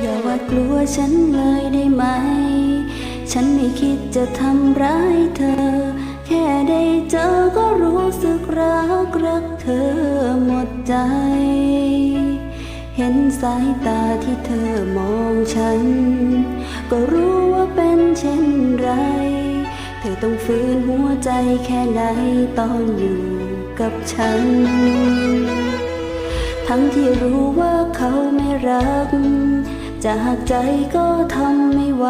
อย่าว่ากลัวฉันเลยได้ไหม ฉันไม่คิดจะทำร้ายเธอ แค่ได้เจอก็รู้สึกรักรักเธอหมดใจ เห็นสายตาที่เธอมองฉัน ก็รู้ว่าเป็นเช่นไร เธอต้องฝืนหัวใจแค่ไหนตอนอยู่กับฉันทั้งที่รู้ว่าเขาไม่รัก จากใจก็ทำไม่ไหว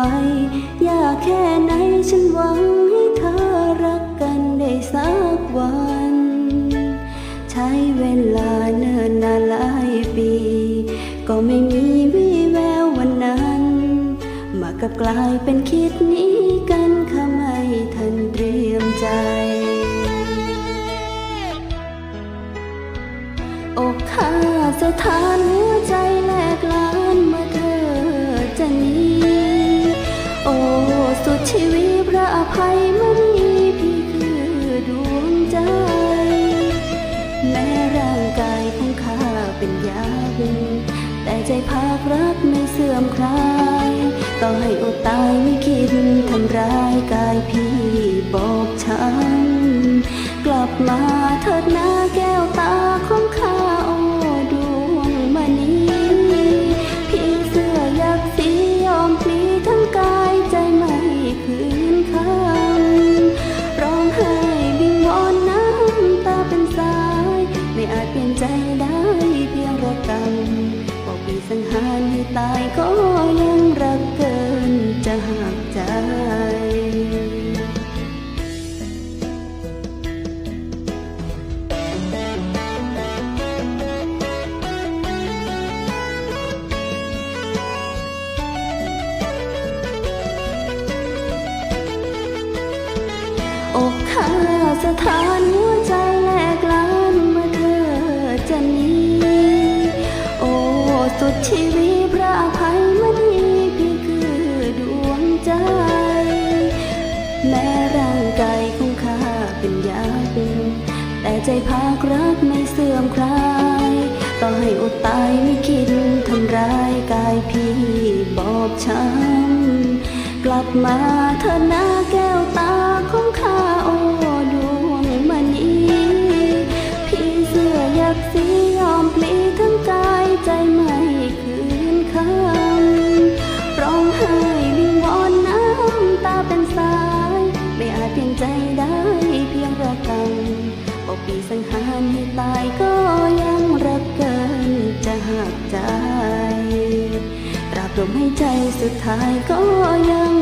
อยากแค่ไหนฉันหวังให้เธอรักกันได้สักวัน ใช้เวลาเนิ่นนานหลายปี ก็ไม่มีวี่แวววันนั้น มากับกลายเป็นคิดหนี้กันข้าไม่ทันเตรียมใจอกข้าสถานหัวใจ เป็นยาบินแต่ใจภาครักไม่เสื่อมคลายต่อให้อดตายไม่คิดทำร้ายกายพี่บอกฉันกลับมาเถิดหน้าแก้วตาของข้าโอ้ดวงมณีพี่เสื้อยักษ์สียอมพลีทั้งกายใจไม่คืนคำร้องไห้บิงวอนน้ำตาเป็นสาย ไม่อาจเปลี่ยนใจได้ เพียงบอกปีสังหารให้ตายก็ยังรักเกินจะหักใจอกข้าสถานหัว ชีวิตพระอภัยมณีพี่คือดวงใจ แม้ร่างกายของข้าเป็นยาเป็น แต่ใจภาครักไม่เสื่อมคลายต่อให้อดตายไม่คิดทำร้ายกายพี่บอบช้ำกลับมาเธอหน้าแก้วตา ให้ใจสุดท้ายก็ยัง